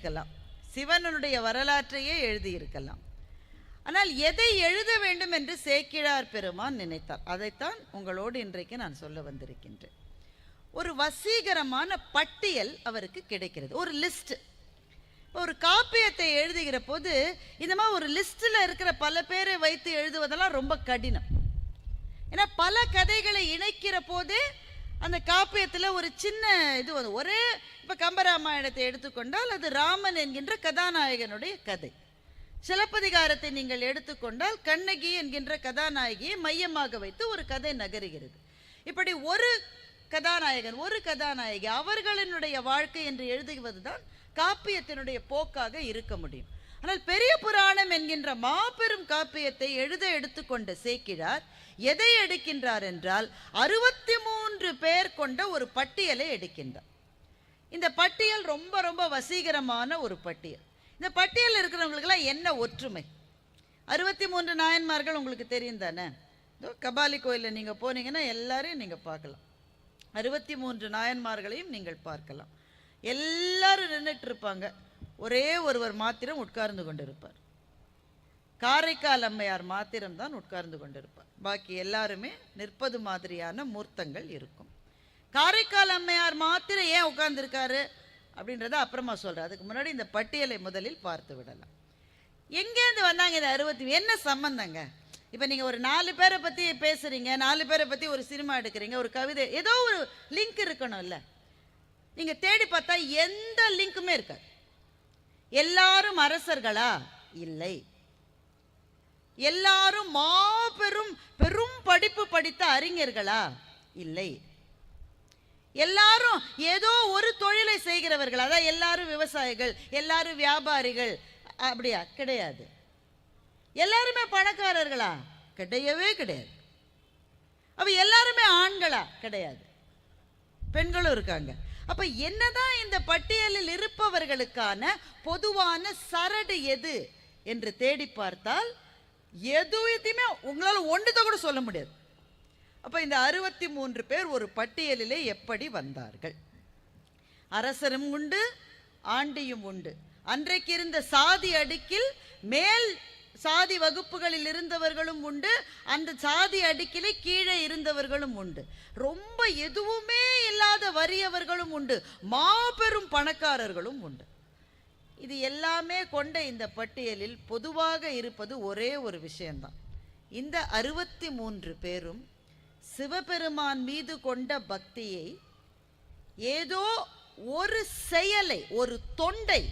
இருக்கலாம் சிவனுடைய வரலாற்றையே எழுதியிருக்கலாம். ஆனால் எதை எழுத வேண்டும் என்று சேக்கிழார் பெருமான் நினைத்தார். அதைத்தான் உங்களோடு இன்றைக்கு நான் சொல்ல வந்திருக்கின்றேன். ஒரு வசீகரமான பட்டியல் அவருக்கு கிடைக்கிறது. ஒரு லிஸ்ட். ஒரு காப்பியத்தை எழுதுகிற போது இந்த மாதிரி ஒரு லிஸ்ட்டில் இருக்கிற பல பேரை வைத்து எழுதுவதெல்லாம் ரொம்ப கடினம். ஏன்னா பல கதைகளை இணைக்கிற போதே அந்த காப்பியத்தில் ஒரு சின்ன இது வந்து ஒரே இப்போ கம்பராமாயணத்தை எடுத்துக்கொண்டால் அது ராமன் என்கின்ற கதாநாயகனுடைய கதை. சிலப்பதிகாரத்தை நீங்கள் எடுத்துக்கொண்டால் கண்ணகி என்கின்ற கதாநாயகியை மையமாக வைத்து ஒரு கதை நகருகிறது. இப்படி ஒரு கதாநாயகன் ஒரு கதாநாயகி அவர்களினுடைய வாழ்க்கை என்று எழுதுவதுதான் காப்பியத்தினுடைய போக்காக இருக்க முடியும். ஆனால் பெரிய புராணம் என்கின்ற மாபெரும் காப்பியத்தை எழுத எடுத்துக்கொண்ட சேக்கிழார் எதை எடுக்கின்றார் என்றால் அறுபத்தி மூன்று பேர் கொண்ட ஒரு பட்டியலை எடுக்கின்றார். இந்த பட்டியல் ரொம்ப ரொம்ப வசீகரமான ஒரு பட்டியல். இந்த பட்டியல் இருக்கிறவங்களுக்கெல்லாம் என்ன ஒற்றுமை? அறுபத்தி மூன்று நாயன்மார்கள் உங்களுக்கு தெரியும் தானே? இதோ கபாலி கோயிலில் நீங்கள் போனீங்கன்னா எல்லாரையும் நீங்கள் பார்க்கலாம். அறுபத்தி மூன்று நாயன்மார்களையும் நீங்கள் பார்க்கலாம். எல்லாரும் நின்றுட்டு இருப்பாங்க. ஒரே ஒருவர் மாத்திரம் உட்கார்ந்து கொண்டிருப்பார். காரைக்கால் அம்மையார் மாத்திரம்தான் உட்கார்ந்து கொண்டிருப்பார். பாக்கி எல்லாருமே நிற்பது மாதிரியான மூர்த்தங்கள் இருக்கும். காரைக்கால் அம்மையார் மாத்திரம் ஏன் உட்கார்ந்துருக்காரு? அப்படின்றத அப்புறமா சொல்கிறேன் அதுக்கு முன்னாடி இந்த பட்டியலை முதலில் பார்த்து விடலாம். எங்கேருந்து வந்தாங்க இந்த அறுபத்தி என்ன சம்மந்தங்க இப்போ நீங்கள் ஒரு நாலு பேரை பற்றி பேசுகிறீங்க நாலு பேரை பற்றி ஒரு சினிமா எடுக்கிறீங்க ஒரு கவிதை ஏதோ ஒரு லிங்க் இருக்கணும்ல. நீங்கள் தேடி பார்த்தா எந்த லிங்க்குமே இருக்காது. எல்லாரும் அரசர்களா? இல்லை. எல்லாரும் மாபெரும் பெரும் படிப்பு படித்த அறிஞர்களா? இல்லை. எல்லாரும் ஏதோ ஒரு தொழிலை செய்கிறவர்கள். அதான் எல்லாரும் விவசாயிகள் எல்லாரும் வியாபாரிகள். அப்படியா? கிடையாது. எல்லாருமே பணக்காரர்களா? கிடையவே கிடையாது. அப்ப எல்லாருமே ஆண்களா? கிடையாது. பெண்களும் இருக்காங்க. அப்ப என்னதான் இந்த பட்டியலில் இருப்பவர்களுக்கான பொதுவான சரடு எது என்று தேடி பார்த்தால் எதுவுமே உங்களால் ஒன்றுதான் கூட சொல்ல முடியாது. அப்ப இந்த அறுபத்தி மூன்று பேர் ஒரு பட்டியலிலே எப்படி வந்தார்கள்? அரசரும் உண்டு ஆண்டியும் உண்டு. அன்றைக்கு இருந்த சாதி அடுக்கில் மேல் சாதி வகுப்புகளில் இருந்தவர்களும் உண்டு. அந்த சாதி அடுக்கிலே கீழே இருந்தவர்களும் உண்டு. ரொம்ப எதுவுமே இல்லாத வறியவர்களும் உண்டு. மாபெரும் பணக்காரர்களும் உண்டு. இது எல்லாமே கொண்ட இந்த பட்டியலில் பொதுவாக இருப்பது ஒரே ஒரு விஷயம்தான். இந்த அறுபத்தி மூன்று பேரும் சிவபெருமான் மீது கொண்ட பக்தியை ஏதோ ஒரு செயலை ஒரு தொண்டை